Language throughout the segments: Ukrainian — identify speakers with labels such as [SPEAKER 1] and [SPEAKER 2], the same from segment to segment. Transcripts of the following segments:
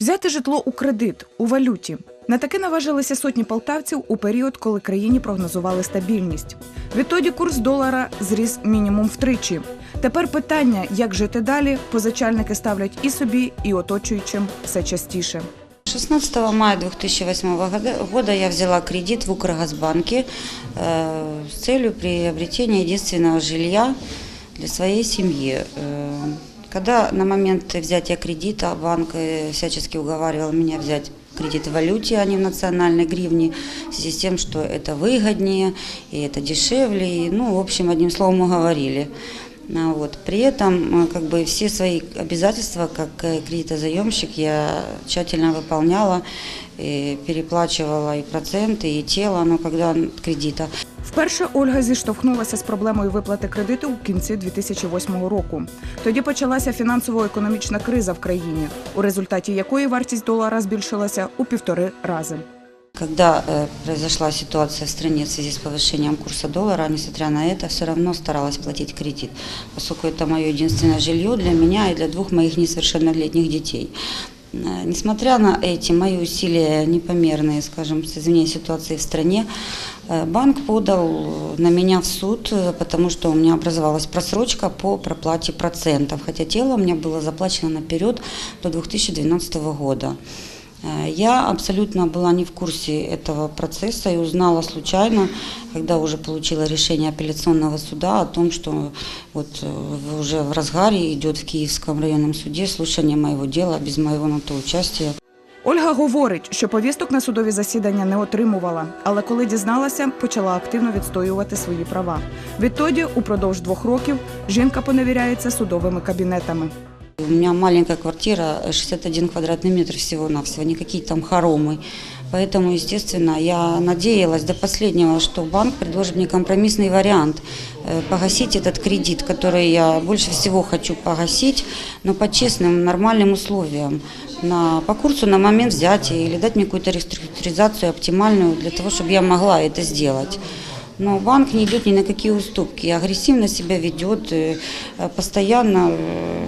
[SPEAKER 1] Взяти житло у кредит у валюті. На таке наважилися сотні полтавців у період, коли країні прогнозували стабільність. Відтоді курс долара зріс мінімум втричі. Тепер питання, як жити далі, позичальники ставлять і собі, і оточуючим все частіше.
[SPEAKER 2] 16 мая 2008 года- я взяла кредит в Укргазбанке с целью приобретения единственного жилья для своей семьи. Когда на момент взятия кредита банк э, всячески уговаривал меня взять кредит в валюте, а не в национальной гривне, в связи с тем, что это выгоднее и это дешевле. И, ну, в общем, одним словом, уговорили. А Вот. При этом э, как бы, все свои обязательства как э, кредитозаемщик я тщательно выполняла, и переплачивала и проценты, и тело, но когда кредита.
[SPEAKER 1] Вперше Ольга зіштовхнулася з проблемою виплати кредиту у кінці 2008 року. Тоді почалася фінансово-економічна криза в країні, у результаті якої вартість долара збільшилася у півтори рази.
[SPEAKER 2] Когда э, произошла ситуация в стране в связи с повышением курса доллара, несмотря на это, все равно старалась платить кредит, поскольку это мое единственное жилье для меня и для двух моих несовершеннолетних детей. Э, Несмотря на эти мои усилия непомерные, скажем, с извне ситуации в стране, э, банк подал на меня в суд, э, потому что у меня образовалась просрочка по проплате процентов, хотя тело у меня было заплачено наперед до 2012 года. Э, Я абсолютно была не в курсе этого процесса и узнала случайно, когда уже получила решение апелляционного суда о том, что вот э, уже в разгаре идет в Киевском районном суде слушание моего дела без моего на то участия.
[SPEAKER 1] Ольга говорить, що повісток на судові засідання не отримувала, але коли дізналася, почала активно відстоювати свої права. Відтоді, упродовж двох років, жінка поневіряється судовими кабінетами.
[SPEAKER 2] У меня маленькая квартира, 61 квадратный метр всего-навсего, никакие там хоромы. Поэтому, естественно, я надеялась до последнего, что банк предложит мне компромиссный вариант э, погасить этот кредит, который я больше всего хочу погасить, но по честным, нормальным условиям. На, по курсу на момент взятия или дать мне какую-то реструктуризацию оптимальную для того, чтобы я могла это сделать. Но банк не идет ни на какие уступки, агрессивно себя ведет, э, э, постоянно э,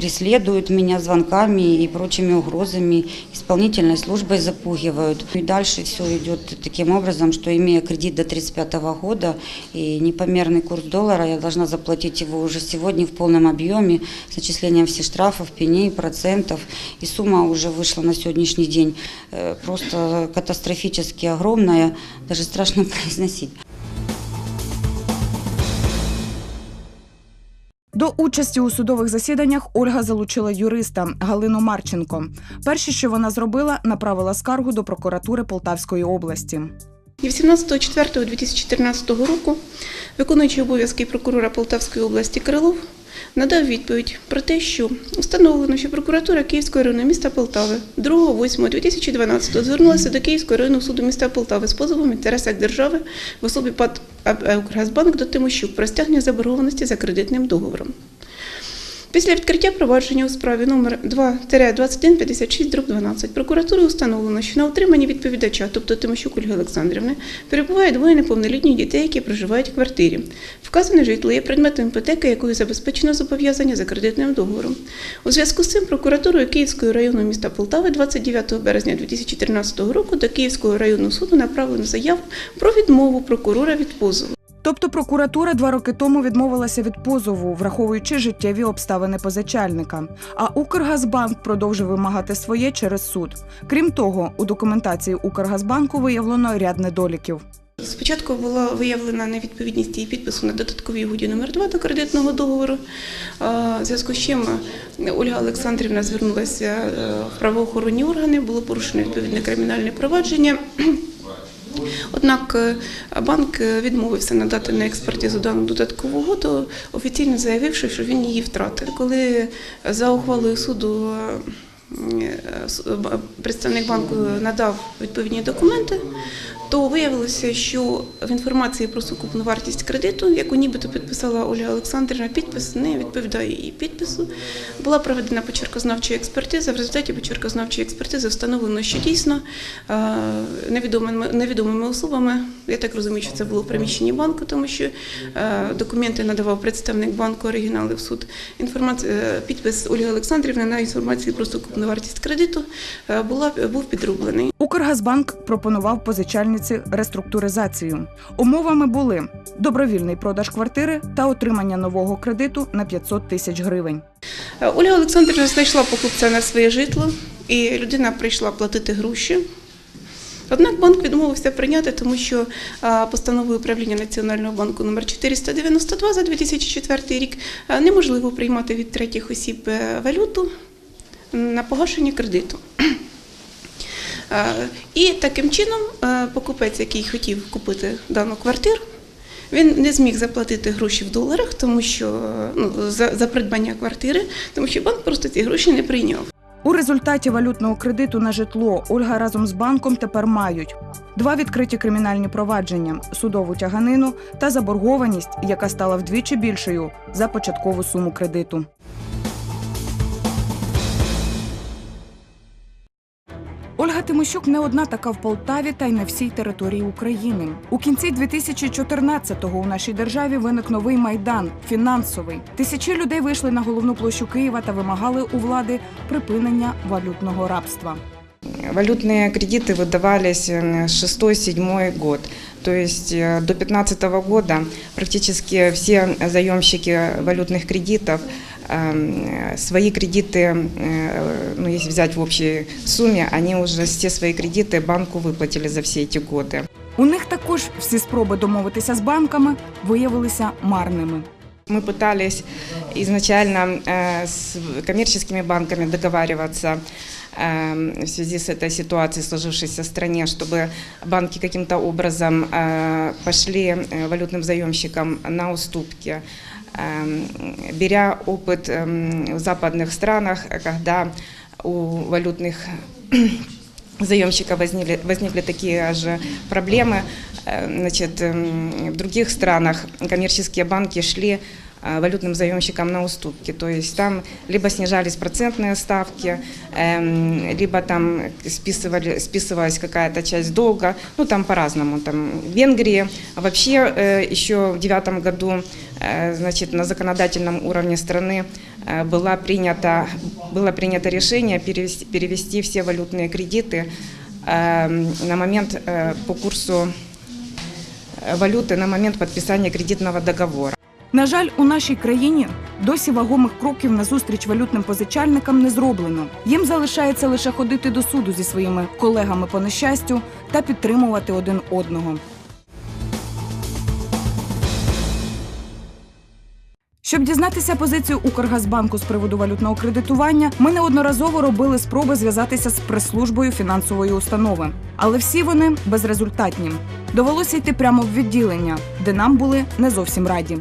[SPEAKER 2] преследуют меня звонками и прочими угрозами, исполнительной службой запугивают. И дальше все идет таким образом, что имея кредит до 35 года и непомерный курс доллара, я должна заплатить его уже сегодня в полном объеме с начислением всех штрафов, пеней, процентов. И сумма уже вышла на сегодняшний день э, просто катастрофически огромная, даже страшно произносить.
[SPEAKER 1] До участі у судових засіданнях Ольга залучила юриста Галину Марченко. Перше, що вона зробила, направила скаргу до прокуратури Полтавської області.
[SPEAKER 3] І 18.04.2014 року виконуючий обов'язки прокурора Полтавської області Крилов надав відповідь про те, що встановлено, що прокуратура Київського району міста Полтави 2.08.2012 звернулася до Київського районного суду міста Полтави з позовом інтересах держави в особі ПАД «Укргазбанк» до Тимощук про стягнення заборгованості за кредитним договором. Після відкриття провадження у справі номер 2-2156-12 прокуратурою установлено, що на утриманні відповідача, тобто Тимощук Ольги Олександрівни, перебуває двоє неповнолітніх дітей, які проживають в квартирі. Вказане житло є предметом іпотеки, якою забезпечено зобов'язання за кредитним договором. У зв'язку з цим прокуратурою Київського району міста Полтави 29 березня 2014 року до Київського районного суду направлено заяву про відмову прокурора від позову.
[SPEAKER 1] Тобто прокуратура два роки тому відмовилася від позову, враховуючи життєві обставини позичальника. А Укргазбанк продовжив вимагати своє через суд. Крім того, у документації Укргазбанку виявлено ряд недоліків.
[SPEAKER 3] Спочатку була виявлена невідповідність її підпису на додатковій угоді номер 2 до кредитного договору. В зв'язку з чим Ольга Олександрівна звернулася е, в правоохоронні органи, було порушено відповідне кримінальне провадження. Однак е, банк е, відмовився надати на експертизу дану додаткову угоду, офіційно заявивши, що він її втратив. Коли за ухвалою суду е, представник банку надав відповідні документи, то виявилося, що в інформації про сукупну вартість кредиту, яку нібито підписала Ольга Олександрівна, підпис не відповідає її підпису. Була проведена почеркознавча експертиза. В результаті почеркознавчої експертизи встановлено, що дійсно невідомими, невідомими особами, я так розумію, що це було в приміщенні банку, тому що документи надавав представник банку, оригінали в суд. Інформація, е, підпис Ольги Олександрівни на інформації про сукупну вартість кредиту була, був підроблений.
[SPEAKER 1] Укргазбанк пропонував позичальниці реструктуризацію. Умовами були добровільний продаж квартири та отримання нового кредиту на 500 тисяч гривень.
[SPEAKER 3] Ольга Олександрівна знайшла покупця на своє житло, і людина прийшла платити гроші. Однак банк відмовився прийняти, тому що постановою управління Національного банку номер 492 за 2004 рік неможливо приймати від третіх осіб е, валюту на погашення кредиту. Е, І таким чином е, покупець, який хотів купити дану квартиру, він не зміг заплатити гроші в доларах, тому що е, ну, за, за придбання квартири, тому що банк просто ці гроші не прийняв.
[SPEAKER 1] У результаті валютного кредиту на житло Ольга разом з банком тепер мають два відкриті кримінальні провадження, судову тяганину та заборгованість, яка стала вдвічі більшою за початкову суму кредиту. Тимощук не одна така в Полтаві та й на всій території України. У кінці 2014-го у нашій державі виник новий майдан фінансовий. Тисячі людей вийшли на головну площу Києва та вимагали у влади припинення валютного рабства.
[SPEAKER 4] Валютные кредиты выдавались 6-7 год. То есть э, до 2015 года практически все заемщики валютных кредитов эм, свои кредиты, э, ну, если взять в общей сумме, они уже все свои кредиты банку выплатили за все эти годы.
[SPEAKER 1] У них також всі спроби домовитися з банками виявилися марними.
[SPEAKER 4] Мы пытались изначально э, с коммерческими банками договариваться э, в связи с этой ситуацией, сложившейся в стране, чтобы банки каким-то образом э, пошли э, валютным заемщикам на уступки, Э, беря опыт э, в западных странах, когда у валютных заемщика возникли, возникли такие же проблемы. Э, Значит, эм, в других странах коммерческие банки шли э, валютным заемщикам на уступки. То есть там либо снижались процентные ставки, эм, либо там списывали, списывалась какая-то часть долга. Ну, там по-разному. Там в Венгрии вообще э, еще в девятом году э, значит, на законодательном уровне страны э, была принята, было принято решение перевести, перевести все валютные кредиты э, на момент по курсу валюты на момент подписания кредитного договора.
[SPEAKER 1] На жаль, у нашій країні досі вагомих кроків назустріч валютним позичальникам не зроблено. Їм залишається лише ходити до суду зі своїми колегами по нещастю та підтримувати один одного. Щоб дізнатися позицію Укргазбанку з приводу валютного кредитування, ми неодноразово робили спроби зв'язатися з прес-службою фінансової установи, але всі вони безрезультатні. Довелося йти прямо в відділення, де нам були не зовсім раді.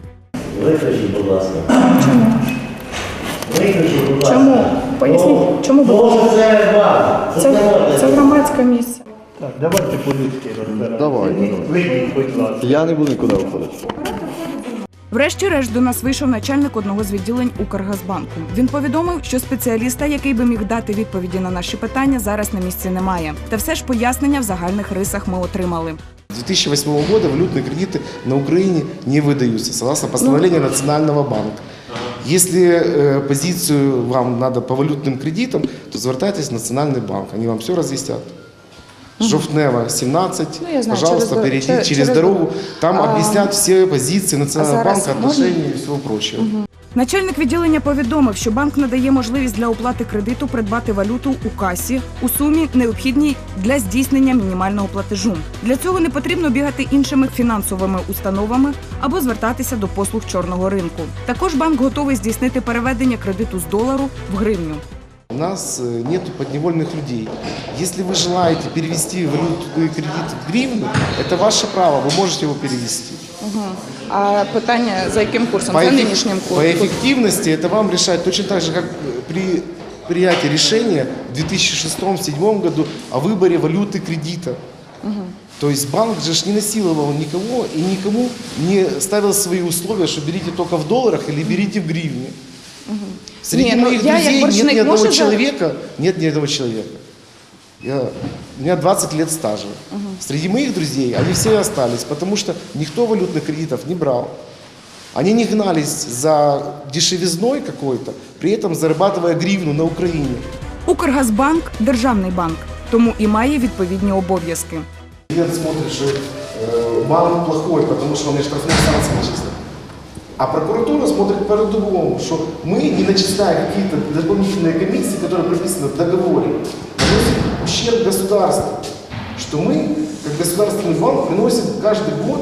[SPEAKER 5] Виключіть, будь ласка.
[SPEAKER 1] Чому?
[SPEAKER 5] Виключіть, будь ласка.
[SPEAKER 1] Чому? Поясніть, чому будь ласка?
[SPEAKER 5] Тому це. Тут.
[SPEAKER 1] Це, це громадське місце.
[SPEAKER 5] Так, давайте по-людськи
[SPEAKER 6] давай.
[SPEAKER 5] Вийдіть, будь ласка.
[SPEAKER 6] Я не буду нікуди виходити.
[SPEAKER 1] Врешті-решт до нас вийшов начальник одного з відділень Укргазбанку. Він повідомив, що спеціаліста, який би міг дати відповіді на наші питання, зараз на місці немає. Та все ж пояснення в загальних рисах ми отримали.
[SPEAKER 7] С 2008 года валютные кредиты на Украине не выдаются, согласно постановлению Национального банка. Если э, позицию вам надо по валютным кредитам, то звертайтесь в Национальный банк, они вам все разъяснят. Жовтнева 17,
[SPEAKER 8] Ну, я знаю,
[SPEAKER 7] пожалуйста,
[SPEAKER 8] через-
[SPEAKER 7] перейти
[SPEAKER 8] через-
[SPEAKER 7] через,
[SPEAKER 8] через
[SPEAKER 7] дорогу. Там
[SPEAKER 8] А,
[SPEAKER 7] объяснят все позиции Национального
[SPEAKER 8] а зараз
[SPEAKER 7] банка,
[SPEAKER 8] можна?
[SPEAKER 7] отношения и всего прочего.
[SPEAKER 1] Начальник відділення повідомив, що банк надає можливість для оплати кредиту придбати валюту у касі у сумі необхідній для здійснення мінімального платежу. Для цього не потрібно бігати іншими фінансовими установами або звертатися до послуг чорного ринку. Також банк готовий здійснити переведення кредиту з долару в гривню.
[SPEAKER 7] У нас э, нет подневольных людей. Если вы желаете перевести валютный кредит в гривну, это ваше право, вы можете его перевести.
[SPEAKER 8] А питання за яким курсом?
[SPEAKER 7] По,
[SPEAKER 8] За нинішнім
[SPEAKER 7] по
[SPEAKER 8] курсом.
[SPEAKER 7] эффективности это вам решать точно так же, как при принятии решения в 2006-2007 году о выборе валюты кредита. То есть банк же ж не насиловал никого и никому не ставил свои условия, что берите только в долларах или берите в гривне. Среди
[SPEAKER 8] Не, ну,
[SPEAKER 7] моих
[SPEAKER 8] я, як
[SPEAKER 7] друзей нет ни одного
[SPEAKER 8] можу
[SPEAKER 7] человека, нет ни одного человека. Я, у меня 20 лет стажа. Среди моих друзей они все остались, потому что никто валютных кредитов не брал. Они не гнались за дешевизной какой-то, при этом зарабатывая гривну на Украине.
[SPEAKER 1] Укргазбанк державний банк, тому і має відповідні обов'язки.
[SPEAKER 7] Клиент смотрит, что э, банк плохой, потому что он мне штрафные санкции начислил. А прокуратура смотрит по-другому, что мы, не начисляя какие-то дополнительные комиссии, которые прописаны в договоре, наносим ущерб государству. Что мы, как государственный банк, приносим каждый год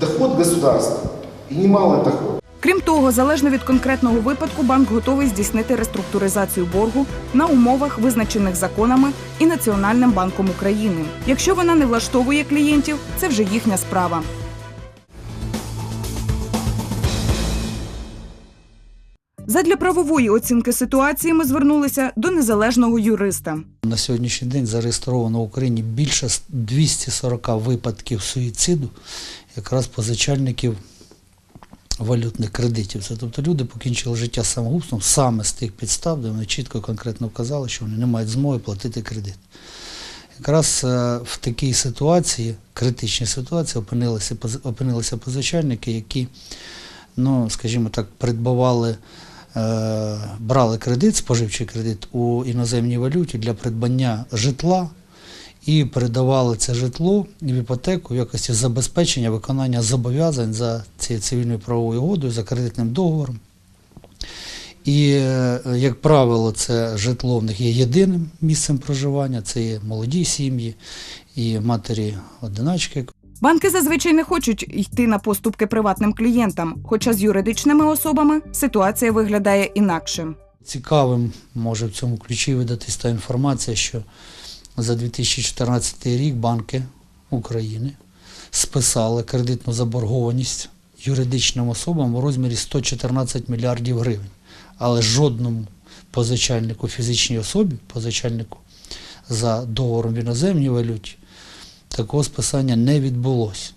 [SPEAKER 7] доход государству. И немалый доход.
[SPEAKER 1] Крім того, залежно від конкретного випадку, банк готовий здійснити реструктуризацію боргу на умовах, визначених законами і Національним банком України. Якщо вона не влаштовує клієнтів, це вже їхня справа. Задля правової оцінки ситуації ми звернулися до незалежного юриста.
[SPEAKER 6] На сьогоднішній день зареєстровано в Україні більше 240 випадків суїциду, якраз позичальників валютних кредитів. Це тобто люди покінчили життя самогубством саме з тих підстав, де вони чітко конкретно вказали, що вони не мають змоги платити кредит. Якраз е, в такій ситуації, критичній ситуації, опинилися, опинилися позичальники, які, ну, скажімо так, придбавали, е, брали кредит, споживчий кредит у іноземній валюті для придбання житла і передавали це житло в іпотеку в якості забезпечення виконання зобов'язань за цією цивільною правовою угодою, за кредитним договором. І, е, як правило, це житло в них є єдиним місцем проживання, це є молоді сім'ї і матері одиначки.
[SPEAKER 1] Банки зазвичай не хочуть йти на поступки приватним клієнтам, хоча з юридичними особами ситуація виглядає інакше.
[SPEAKER 6] Цікавим може в цьому ключі видатись та інформація, що за 2014 рік банки України списали кредитну заборгованість юридичним особам у розмірі 114 мільярдів гривень. Але жодному позичальнику фізичній особі, позичальнику за договором в іноземній валюті, такого списання не відбулося.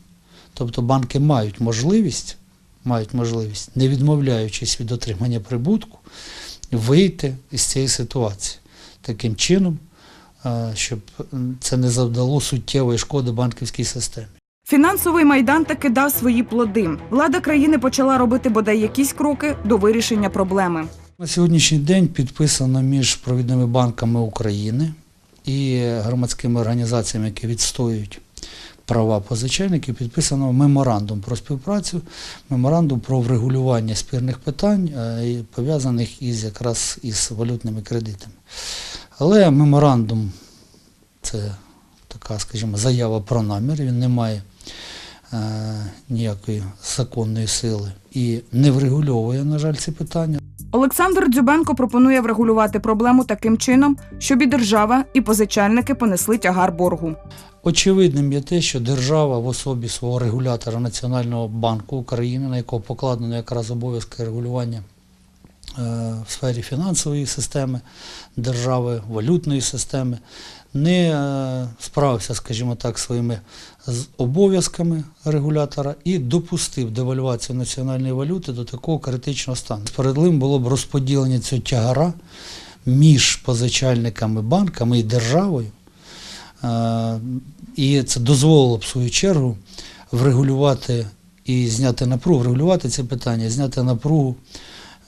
[SPEAKER 6] Тобто банки мають можливість, мають можливість, не відмовляючись від отримання прибутку, вийти із цієї ситуації таким чином, е, щоб це не завдало суттєвої шкоди банківській системі.
[SPEAKER 1] Фінансовий майдан таки дав свої плоди. Влада країни почала робити бодай якісь кроки до вирішення проблеми.
[SPEAKER 6] На сьогоднішній день підписано між провідними банками України і громадськими організаціями, які відстоюють права позичальників, підписано меморандум про співпрацю, меморандум про врегулювання спірних питань, е, пов'язаних із якраз із валютними кредитами. Але меморандум це така, скажімо, заява про намір, він не має е, ніякої законної сили і не врегульовує, на жаль, ці питання.
[SPEAKER 1] Олександр Дзюбенко пропонує врегулювати проблему таким чином, щоб і держава, і позичальники понесли тягар боргу.
[SPEAKER 6] Очевидним є те, що держава в особі свого регулятора Національного банку України, на якого покладено якраз обов'язки регулювання е, в сфері фінансової системи держави, валютної системи, не е, справився, скажімо так, своїми обов'язками регулятора і допустив девальвацію національної валюти до такого критичного стану. Справедливим було б розподілення цього тягара між позичальниками, банками і державою. Е, І це дозволило б в свою чергу врегулювати і зняти напругу, врегулювати це питання, зняти напругу,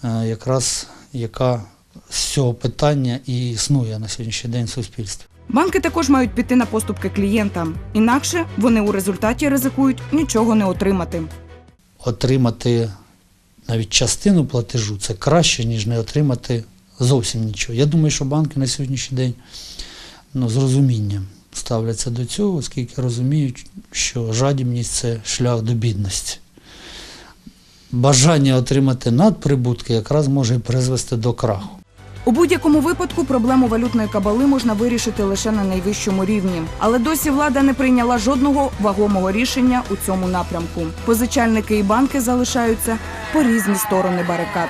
[SPEAKER 6] е, якраз яка з цього питання і існує на сьогоднішній день в суспільстві.
[SPEAKER 1] Банки також мають піти на поступки клієнтам, інакше вони у результаті ризикують нічого не отримати.
[SPEAKER 6] Отримати навіть частину платежу це краще, ніж не отримати зовсім нічого. Я думаю, що банки на сьогоднішній день ну, з розумінням ставляться до цього, оскільки розуміють, що жадібність це шлях до бідності. Бажання отримати надприбутки якраз може і призвести до краху.
[SPEAKER 1] У будь-якому випадку проблему валютної кабали можна вирішити лише на найвищому рівні. Але досі влада не прийняла жодного вагомого рішення у цьому напрямку. Позичальники і банки залишаються по різні сторони барикад.